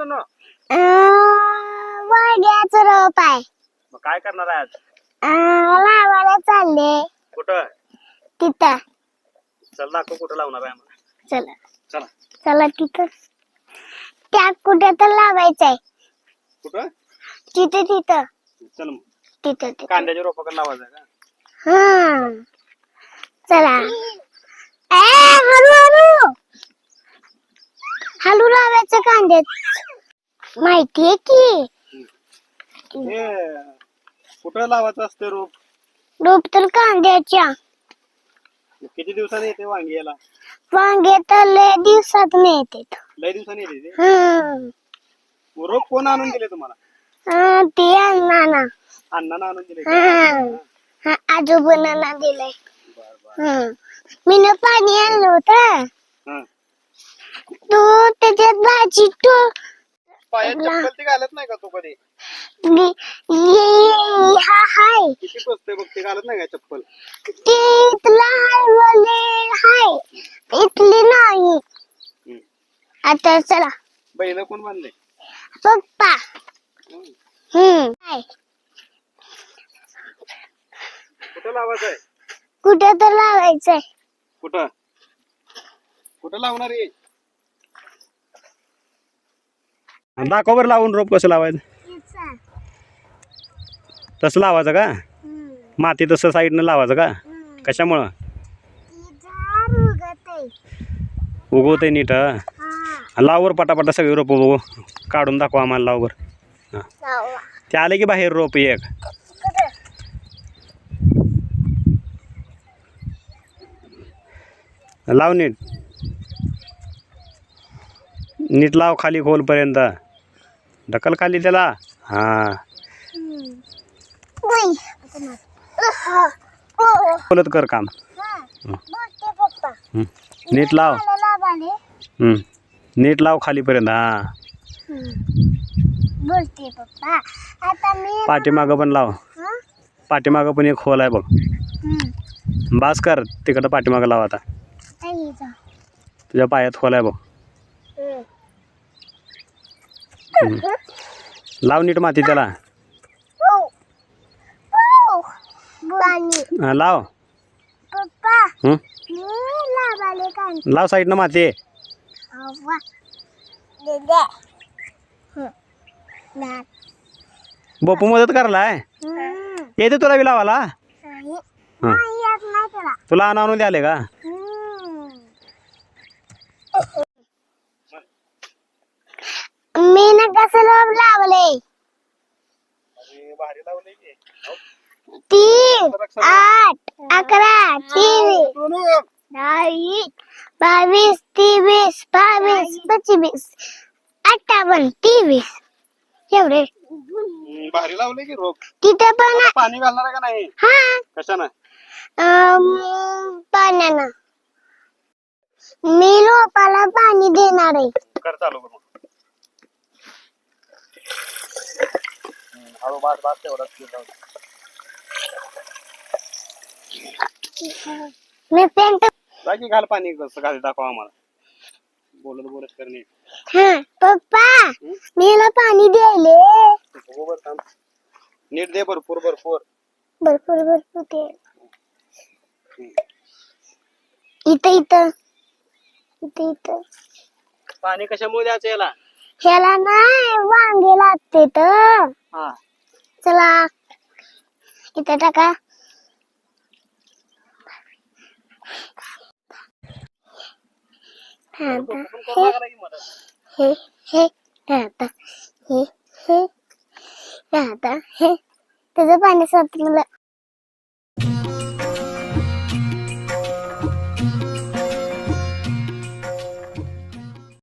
सोनो अं, वांग्याचं रोप आहे. मग काय करणार आहे आज? अं, लावायला चालले. कुठं? तिथं. चल दाखव कुठं लावणार आहे आम्हाला? चला. चला. चला तिथं. त्या कुठे तर लावायचंय. कुठं? तिथं तिथं. चल मग. तिथं तिथं. कांद्याच्या रोपाकडे लावायचं आहे का? हा. चला. ए हळू हळू. हळू लावायचं कांद्यात. माहितीये की? हे कुठं लावायचं असते रोप? रोप तर कांद्याच्या. किती दिवसांनी येते वांगी याला वांगे तर लय दिवसात मिळते लय दिवसांनी येते ते? रोप कोण आणून दिले तुम्हाला? हा, ते आणा ना अण्णानं आणून दिले हा. हा, आजोबांना दिलंय. बर बर. हम्म. मी न पाणी आणलं होतं. हा. तू त्याच्यात भाजी तू पायात चप्पल ती घालत नाही का तू कधी? हा हाय. किती टोचते बघ ते घालत नाही का चप्पल? ते इथला हाय वले हाय. इथली नाही. हम्म. आता चला. बैल कोण बांधले? पप्पा. हम्म. हाय कुठं लावायचं आहे कुठे तर लावायचंय. कुठं? कुठं लावणार आहे दाखव बरं लावून रोप कसं लावायचं. तसं लावायचं का? माती तसं साईडनं लावायचं का? कशामुळं? उगवते नीट. लावर पटापटा सगळे रोप बघू. काढून दाखवा आम्हाला लावर हा. ते आले की बाहेर रोप एक. लाव नीट. नीट लाव खाली खोलपर्यंत. ढकल खाली त्याला हां बोलत कर काम हं. नीट लाव. नीट लाव खालीपर्यंत हां पाठीमागं पण लाव हं? पाठीमागं पण एक खोल आहे बघ. बास कर तिकडं पाठीमागं लाव आता. तुझ्या पायात खोल आहे बघ. लाव नीट माती त्याला हो. लाव पप्पा हं? लाव साईडनं माती हवा दे हं. ना. बोपू मदत करायलाय हं. येते तुला बी लावाला. हं. तुला आणून द्याले का हं. मी ना कसं लोभ लावले तीन आठ अकरा तेवीस दहावीस बावीस तेवीस बावीस पंचवीस अठ्ठावन्न तेवीस. एवढे. भारी लावले की रोप. तिथे पण पाणी घालणार आहे का नाही? हा. कशानं? अं, पाण्यानं. मी लोपाला पाणी देणार आहे. कर चालू कर हळू बास बास तेवढाच मी पेंट बाकी घाल पाणी कसं घाल दाखवा आम्हाला. बोलत बोलत करणे हा पप्पा पाणी द्यायले. बरोबर थांब. नीट दे भरपूर भरपूर. भरपूर भरपूर दे. इथं इथं. इथं इथं. पाणी कशामुळे द्यायचं याला? ह्याला नाही वांगे लागते तर हा. चला. इथं टाका. हा, हे आता हे हे आता हे त्याचं पाणी साठवलं